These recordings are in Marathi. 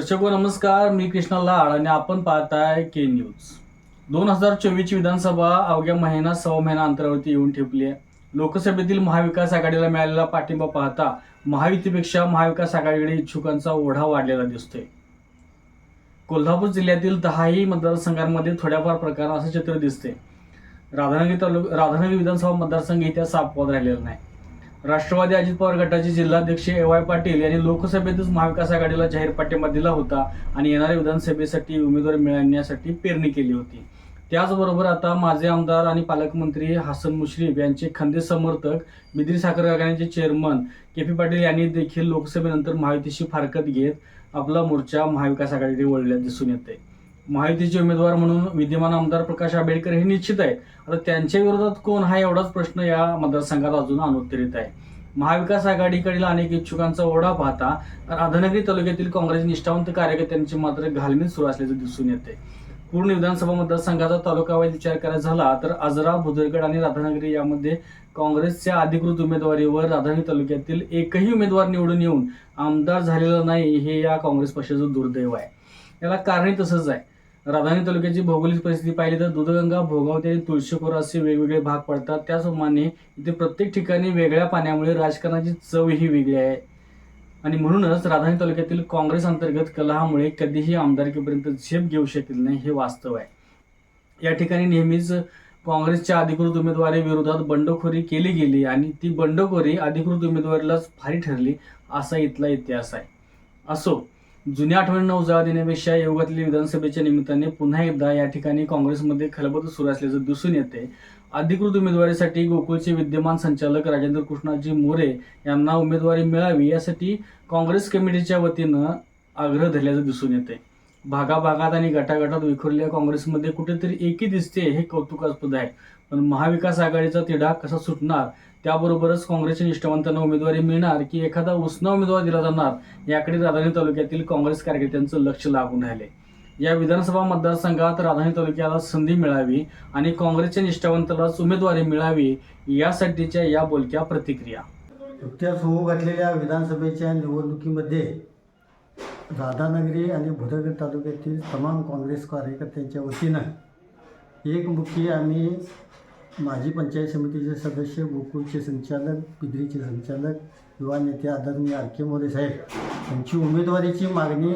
दर्शको नमस्कार मी कृष्णा लाड आणि आपण पाहताय के न्यूज दोन हजार चोवीसची विधानसभा अवघ्या महिना सव्वा महिना अंतरावरती येऊन ठेपली आहे. लोकसभेतील महाविकास आघाडीला मिळालेला पाठिंबा पाहता महायुतीपेक्षा महाविकास आघाडीकडे इच्छुकांचा ओढा वाढलेला दिसतोय. कोल्हापूर जिल्ह्यातील दहाही मतदारसंघांमध्ये थोड्याफार प्रकार असं चित्र दिसते. राधानगरी तालुक राधानगरी विधानसभा मतदारसंघ इतिहास अपवाद राहिलेला नाही. राष्ट्रवादी अजित पवार गटाचे जिल्हाध्यक्ष ए वाय पाटील यांनी लोकसभेतच महाविकास आघाडीला जाहीर पाठिंबा दिला होता आणि येणाऱ्या विधानसभेसाठी उमेदवार मिळवण्यासाठी पेरणी केली होती. त्याचबरोबर आता माझे आमदार आणि पालकमंत्री हसन मुश्रीफ यांचे खंदे समर्थक बिद्री साखर कारखान्याचे चेअरमन के पी पाटील यांनी देखील लोकसभेनंतर महायुतीशी फारकत घेत आपला मोर्चा महाविकास आघाडीकडे वळल्या दिसून येते महायुतीचे उमेदवार म्हणून विद्यमान आमदार प्रकाश आंबेडकर हे निश्चित आहे. आता त्यांच्या विरोधात कोण हा एवढाच प्रश्न या मतदारसंघात अजून अनुत्तरित आहे. महाविकास आघाडीकडील अनेक इच्छुकांचा ओढा पाहता राधानगरी तालुक्यातील काँग्रेस निष्ठावंत कार्यकर्त्यांची मात्र घालमेल सुरू असल्याचं दिसून येते पूर्ण विधानसभा मतदारसंघाचा तालुकावाईज विचार करायचा झाला तर आजरा भुदरगड आणि राधानगरी यामध्ये काँग्रेसच्या अधिकृत उमेदवारीवर राधानगरी तालुक्यातील एकही उमेदवार निवडून येऊन आमदार झालेला नाही हे या काँग्रेस पक्षाचं दुर्दैव आहे. याला कारणही तसंच आहे. राधानगरी तालुक्याची भौगोलिक परिस्थिती पाहिली तर दूधगंगा भोगावती आणि तुळशीखोरा असे वेगवेगळे भाग पडतात. त्याचप्रमाणे इथे प्रत्येक ठिकाणी वेगळ्या पाण्यामुळे राजकारणाची चव ही वेगळी आहे. आणि म्हणूनच राधानगरी तालुक्यातील काँग्रेस अंतर्गत कलहामुळे कधीही आमदारकीपर्यंत झेप घेऊ शकेल नाही हे वास्तव आहे. या ठिकाणी नेहमीच काँग्रेसच्या अधिकृत उमेदवारी विरोधात बंडखोरी केली गेली आणि ती बंडखोरी अधिकृत उमेदवारीलाच भारी ठरली असा इथला इतिहास आहे. असो जुन्या आठवणी उजाळा देण्यापेक्षा योगातल्या विधानसभेच्या निमित्ताने पुन्हा एकदा या ठिकाणी काँग्रेसमध्ये खलबत सुरू असल्याचं दिसून येते. अधिकृत उमेदवारीसाठी गोकुळचे विद्यमान संचालक राजेंद्र कृष्णाजी मोरे यांना उमेदवारी मिळावी यासाठी काँग्रेस कमिटीच्या वतीनं आग्रह धरल्याचं दिसून येते. भागाभागात आणि गटागटात विखुरलेल्या काँग्रेसमध्ये कुठेतरी एकी दिसते हे कौतुकास्पद आहे. पण महाविकास आघाडीचा तिढा कसा सुटणार? त्याबरोबरच काँग्रेसच्या निष्ठावंतांना उमेदवारी मिळणार की एखादा उसना उमेदवार दिला जाणार याकडे राधानी तालुक्यातील काँग्रेस कार्यकर्त्यांचं लक्ष लागून राहिले. या विधानसभा मतदारसंघात राधानी तालुक्याला संधी मिळावी आणि काँग्रेसच्या निष्ठावंतालाच उमेदवारी मिळावी यासाठीच्या या बोलक्या प्रतिक्रिया. नुकत्याच होऊ घातलेल्या विधानसभेच्या निवडणुकीमध्ये राधानगरी आणि भुदगड तालुक्यातील तमाम काँग्रेस कार्यकर्त्यांच्या वतीनं एकमुखी आम्ही माजी पंचायत समितीचे सदस्य गोकुळचे संचालक पिदरीचे संचालक युवा नेते आदरणीय आर के मोरे साहेब यांची उमेदवारीची मागणी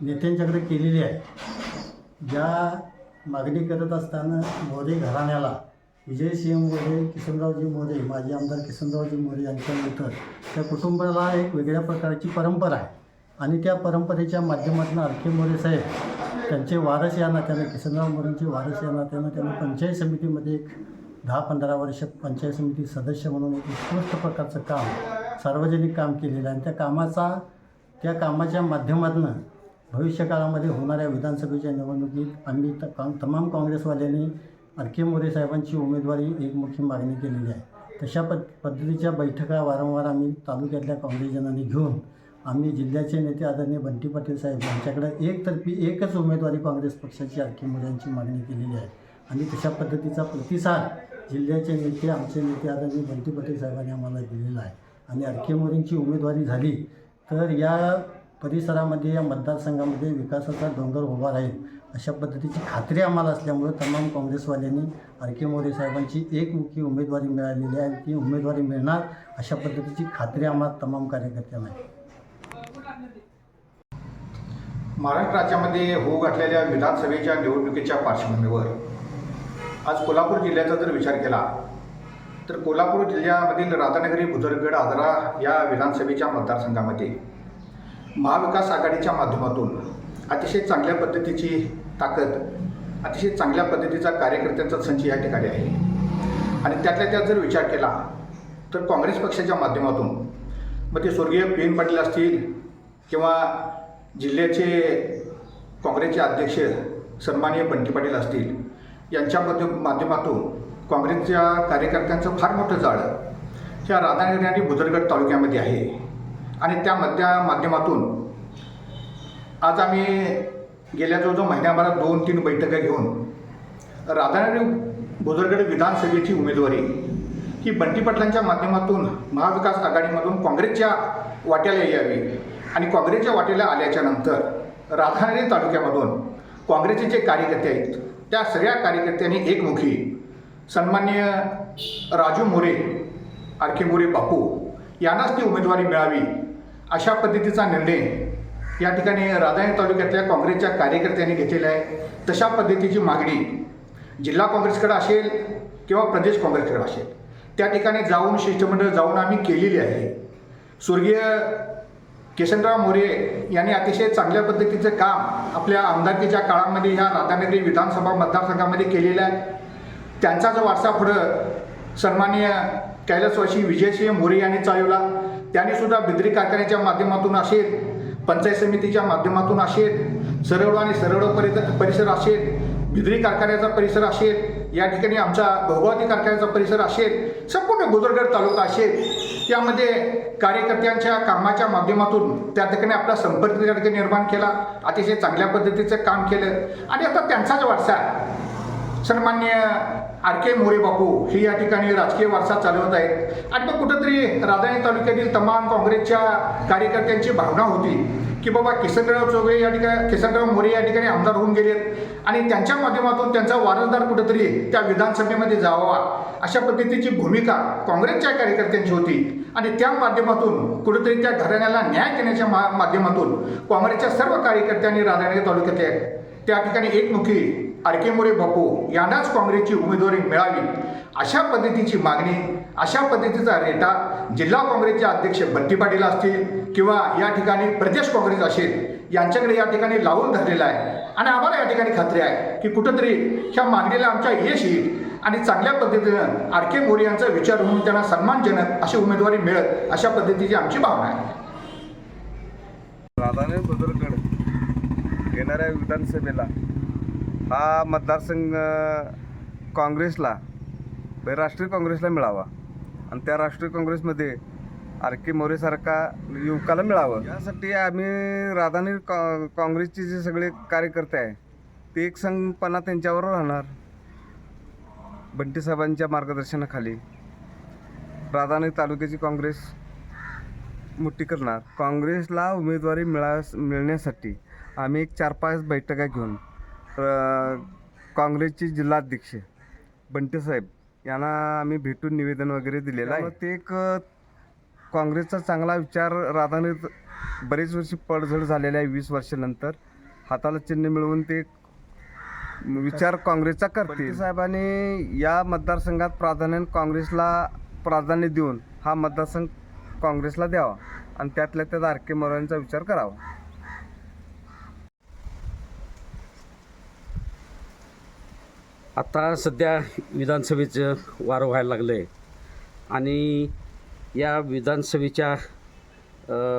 नेत्यांच्याकडे केलेली आहे. ज्या मागणी करत असताना मोरे घराण्याला विजयसिंह मोरे किशनरावजी मोरे माजी आमदार किशनरावजी मोरे यांच्यानंतर त्या कुटुंबाला एक वेगळ्या प्रकारची परंपरा आहे. आणि त्या परंपरेच्या माध्यमातून आरके मोरे साहेब त्यांचे वारस या नात्यानं किसनराव मोरेंचे वारस या नात्यानं त्यांनी पंचायत समितीमध्ये एक दहा पंधरा वर्ष पंचायत समिती सदस्य म्हणून एक उत्कृष्ट प्रकारचं काम सार्वजनिक काम केलेलं आहे. आणि त्या कामाचा त्या कामाच्या माध्यमातून भविष्यकाळामध्ये होणाऱ्या विधानसभेच्या निवडणुकीत आम्ही त का तमाम काँग्रेसवाल्यांनी आरके मोरे साहेबांची उमेदवारी एकमुखी मागणी केलेली आहे. तशा पद पद्धतीच्या बैठका वारंवार आम्ही तालुक्यातल्या काँग्रेसजनांनी घेऊन आम्ही जिल्ह्याचे नेते आदरणीय बंटी पाटील साहेब यांच्याकडे एकतर्फी एकच उमेदवारी काँग्रेस पक्षाची आणखी मुलांची मागणी केलेली आहे. आणि तशा पद्धतीचा प्रतिसाद जिल्ह्याचे नेते आमचे नेते आदरणीय बंटी पाटील साहेबांनी आम्हाला दिलेला आहे. आणि आणखी के उमेदवारी झाली तर या परिसरामध्ये या मतदारसंघामध्ये विकासाचा डोंगर उभा राहील अशा पद्धतीची खात्री आम्हाला असल्यामुळं तमाम काँग्रेसवाल्यांनी आर के मोरे साहेबांची एकमुखी उमेदवारी मिळालेली आहे. आणि ती उमेदवारी मिळणार अशा पद्धतीची खात्री आम्हाला तमाम कार्यकर्त्यांना आहे. महाराष्ट्र राज्यामध्ये होऊ घातलेल्या विधानसभेच्या निवडणुकीच्या पार्श्वभूमीवर आज कोल्हापूर जिल्ह्याचा जर विचार केला तर कोल्हापूर जिल्ह्यामधील राधानगरी बुधरगड आजरा या विधानसभेच्या मतदारसंघामध्ये महाविकास आघाडीच्या माध्यमातून अतिशय चांगल्या पद्धतीची ताकद अतिशय चांगल्या पद्धतीचा कार्यकर्त्यांचा संच या ठिकाणी आहे. आणि त्यातल्या त्यात जर विचार केला तर काँग्रेस पक्षाच्या माध्यमातून मग ते स्वर्गीय पी एन पाटील असतील किंवा जिल्ह्याचे काँग्रेसचे अध्यक्ष सन्माननीय बंटी पाटील असतील यांच्या मध्य माध्यमातून काँग्रेसच्या कार्यकर्त्यांचं फार मोठं जाळं ह्या राधानगरी आणि भुदरगड तालुक्यामध्ये आहे. आणि त्या मध्या माध्यमातून आज आम्ही गेल्या जवळजवळ महिन्याभरात दोन तीन बैठका घेऊन राधानगरी भुदरगड विधानसभेची उमेदवारी ही बंटी पाटलांच्या माध्यमातून महाविकास आघाडीमधून काँग्रेसच्या वाट्याला यावी. आणि काँग्रेसच्या वाटेला आल्याच्यानंतर राधानगरी तालुक्यामधून काँग्रेसचे जे कार्यकर्ते आहेत त्या सगळ्या कार्यकर्त्यांनी एकमुखी सन्मान्य राजू मोरे आरके मोरे बापू यांनाच ती उमेदवारी मिळावी अशा पद्धतीचा निर्णय या ठिकाणी राधानगरी तालुक्यातल्या काँग्रेसच्या कार्यकर्त्यांनी घेतलेला आहे. तशा पद्धतीची मागणी जिल्हा काँग्रेसकडे असेल किंवा प्रदेश काँग्रेसकडे असेल त्या ठिकाणी जाऊन शिष्टमंडळ जाऊन आम्ही केलेली आहे. स्वर्गीय किशनराव मोरे यांनी अतिशय चांगल्या पद्धतीचं काम आपल्या आमदारकीच्या काळामध्ये ह्या राधानगरी विधानसभा मतदारसंघामध्ये केलेलं आहे. त्यांचा जो वारसा पुढं सन्माननीय कैलासवासी विजयसिंह मोरे यांनी चालवला. त्यांनी सुद्धा बिद्री कारखान्याच्या माध्यमातून असेल पंचायत समितीच्या माध्यमातून असेल सरळ आणि सरळ परिसर परिसर असेल भिद्री कारखान्याचा परिसर असेल या ठिकाणी आमचा भगवती कारखान्याचा परिसर असेल संपूर्ण गुजरगड तालुका असेल यामध्ये कार्यकर्त्यांच्या कामाच्या माध्यमातून त्या ठिकाणी आपला संपर्क त्या ठिकाणी निर्माण केला अतिशय चांगल्या पद्धतीचं काम केलं. आणि आता त्यांचाच वारसा सन्मान्य आर के मोरे बापू हे या ठिकाणी राजकीय वारसा चालवत आहेत. आणि मग कुठंतरी राधानी तालुक्यातील तमाम काँग्रेसच्या कार्यकर्त्यांची भावना होती की बाबा किसनराव चौघे या ठिकाणी किसनराव मोरे या ठिकाणी आमदार होऊन गेलेत. आणि त्यांच्या माध्यमातून त्यांचा वारसदार कुठंतरी त्या विधानसभेमध्ये जावा अशा पद्धतीची भूमिका काँग्रेसच्या कार्यकर्त्यांची होती. आणि त्या माध्यमातून कुठंतरी त्या घराण्याला न्याय देण्याच्या मा माध्यमातून काँग्रेसच्या सर्व कार्यकर्त्यांनी राधानगरी तालुक्यातल्या त्या ठिकाणी एकमुखी आडकेमोरे बापू यांनाच काँग्रेसची उमेदवारी मिळावी अशा पद्धतीची मागणी अशा पद्धतीचा रेटा जिल्हा काँग्रेसचे अध्यक्ष बट्टी पाटील असतील किंवा या ठिकाणी प्रदेश काँग्रेस असेल यांच्याकडे या ठिकाणी लावून धरलेला आहे. आणि आम्हाला या ठिकाणी खात्री आहे की कुठंतरी ह्या मागणीला आमच्या यश येईल आणि चांगल्या पद्धतीनं आर के मोरे यांचा विचार होऊन त्यांना सन्मानजनक अशी उमेदवारी मिळत अशा पद्धतीची आमची भावना आहे. राधाने बदरगड येणाऱ्या विधानसभेला हा मतदारसंघ काँग्रेसला म्हणजे राष्ट्रीय काँग्रेसला मिळावा. आणि त्या राष्ट्रीय काँग्रेसमध्ये आर के मोरेसारखा युवकाला मिळावं. यासाठी आम्ही राधानी कॉ काँग्रेसचे जे सगळे कार्यकर्ते आहे ते एक संघपणा त्यांच्यावर राहणार. बंटी साहेबांच्या मार्गदर्शनाखाली राधानगरी तालुक्याची काँग्रेस मोठी करणार. काँग्रेसला उमेदवारी मिळा मिळण्यासाठी आम्ही एक चार पाच बैठका घेऊन काँग्रेसचे जिल्हाध्यक्ष बंटीसाहेब यांना आम्ही भेटून निवेदन वगैरे दिलेलं आहे. ते एक काँग्रेसचा चांगला विचार राधानगरीत बरेच वर्षी पडझड झालेल्या आहे वीस वर्षानंतर. हाताला चिन्ह मिळवून ते विचार काँग्रेसचा करते साहेबांनी या मतदारसंघात प्राधान्याने काँग्रेसला प्राधान्य देऊन हा मतदारसंघ काँग्रेसला द्यावा आणि त्यातल्या त्यात आर के मोरांचा विचार करावा. आता सध्या विधानसभेचं वारं व्हायला लागलं आहे आणि या विधानसभेच्या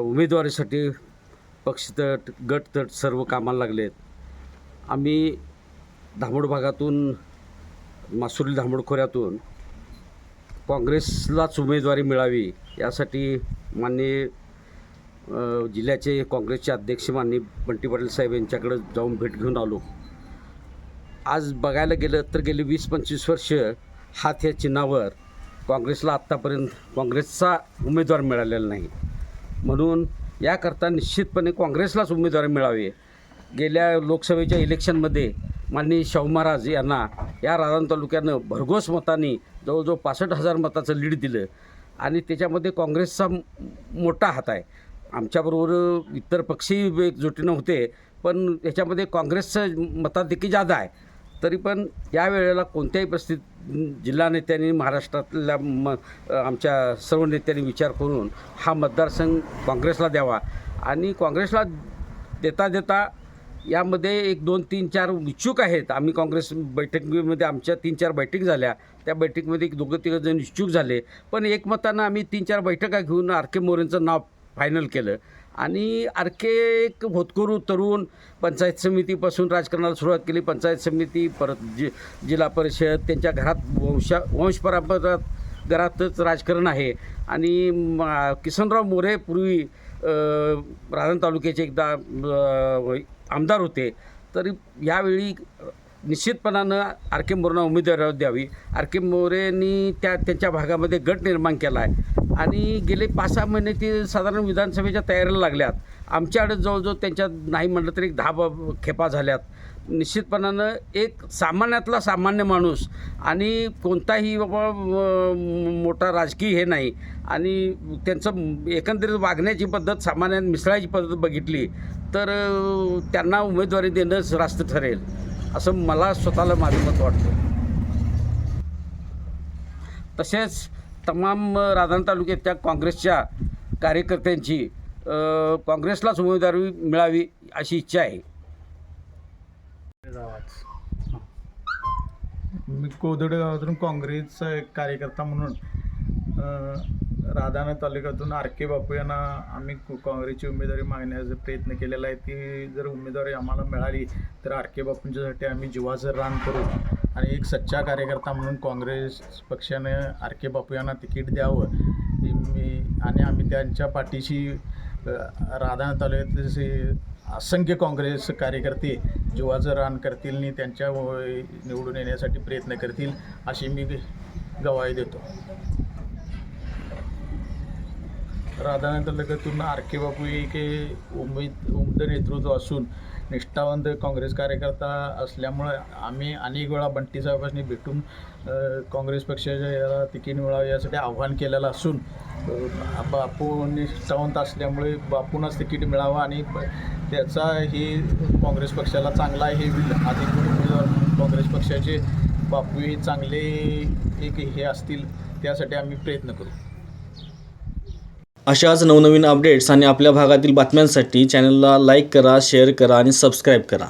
उमेदवारीसाठी पक्षतट गटतट सर्व कामाला लागले आहेत आम्ही धामोड भागातून मासुरी धामोड खोऱ्यातून काँग्रेसलाच उमेदवारी मिळावी यासाठी माननीय जिल्ह्याचे काँग्रेसचे अध्यक्ष माननीय बंटी पाटील साहेब यांच्याकडे जाऊन भेट घेऊन आलो. आज बघायला गेलं तर गेली वीस पंचवीस वर्ष हात या चिन्हावर काँग्रेसला आत्तापर्यंत काँग्रेसचा उमेदवार मिळालेला नाही. म्हणून याकरता निश्चितपणे काँग्रेसलाच उमेदवार मिळावे. गेल्या लोकसभेच्या इलेक्शनमध्ये माननीय शाहू महाराज यांना या राधान तालुक्यानं भरघोस मतांनी जवळजवळ पासष्ट हजार मताचं लीड दिलं आणि त्याच्यामध्ये काँग्रेसचा मोठा हात आहे. आमच्याबरोबर इतर पक्षही एकजुटीनं होते पण याच्यामध्ये काँग्रेसचं मताधिकी जादा आहे तरी पण या वेळेला कोणत्याही परिस्थितीत जिल्हा नेत्यांनी महाराष्ट्रातल्या म आमच्या सर्व नेत्यांनी विचार करून हा मतदारसंघ काँग्रेसला द्यावा. आणि काँग्रेसला देता देता यामध्ये एक दोन तीन चार इच्छुक आहेत. आम्ही काँग्रेस बैठकीमध्ये आमच्या तीन चार बैठक झाल्या. त्या बैठकीमध्ये एक दोघं तिघं जण इच्छुक झाले. पण एकमतानं आम्ही तीन चार बैठका घेऊन आर के मोरेंचं नाव फायनल केलं. आणि आरके एक होतकरू तरुण पंचायत समितीपासून राजकारणाला सुरुवात केली. पंचायत समिती परत जि जिल्हा परिषद त्यांच्या घरात वंशा वंशपरंपरात घरातच राजकारण आहे. आणि किसनराव मोरे पूर्वी अ, राधन तालुक्याचे एकदा आमदार होते. तरी यावेळी निश्चितपणानं आर के मोरेंना उमेदवारी द्यावी. आर के मोरेंनी त्या त्यांच्या भागामध्ये गट निर्माण केला आहे. आणि गेले पाच सहा महिने ते साधारण विधानसभेच्या तयारीला लागल्यात. आमच्याकडे जवळजवळ त्यांच्या नाही म्हटलं तरी एक दहा ब- खेपा झाल्यात. निश्चितपणानं एक सामान्यातला सामान्य माणूस आणि कोणताही बाबा मोठा राजकीय हे नाही. आणि त्यांचं एकंदरीत वागण्याची पद्धत सामान्यात मिसळायची पद्धत बघितली तर त्यांना उमेदवारी देणंच रास्त ठरेल. असं मला स्वतःला माझं मत वाटतं. तसेच तमाम अ, राधान तालुक्याच्या काँग्रेसच्या कार्यकर्त्यांची काँग्रेसलाच उमेदवारी मिळावी अशी इच्छा आहे. मी कोदड गावातून काँग्रेसचा एक कार्यकर्ता म्हणून राधाना तालुक्यातून आर के बापू यांना आम्ही काँग्रेसची उमेदवारी मागण्याचा प्रयत्न केलेला आहे. ती जर उमेदवारी आम्हाला मिळाली तर आर के बापूंच्यासाठी आम्ही जीवाचं रान करू आणि एक सच्चा कार्यकर्ता म्हणून काँग्रेस पक्षाने आर के बापू यांना तिकीट द्यावं. मी आणि आम्ही त्यांच्या पाठीशी राधाना तालुक्यातले असंख्य काँग्रेस कार्यकर्ते जीवाचं रान करतील आणि त्यांच्या व- निवडून येण्यासाठी प्रयत्न करतील अशी मी गवाही देतो. राधानगरी लगतून आर के बापू एक उमेद उमद नेतृत्व असून निष्ठावंत काँग्रेस कार्यकर्ता असल्यामुळं आम्ही अनेक वेळा बंटी साहेबांनी भेटून काँग्रेस पक्षाच्या याला तिकीट मिळावं यासाठी आव्हान केलेलं असून बापू निष्ठावंत असल्यामुळे बापूनच तिकीट मिळावं आणि प- त्याचा हे काँग्रेस पक्षाला चांगला हे अधिक उमेदवार काँग्रेस पक्षाचे बापू हे चांगले एक हे असतील त्यासाठी आम्ही प्रयत्न करू. अशाच नवनवीन अपडेट्स आणि आपल्या भागातील बातम्यांसाठी चॅनलला लाईक करा शेअर करा आणि सबस्क्राईब करा.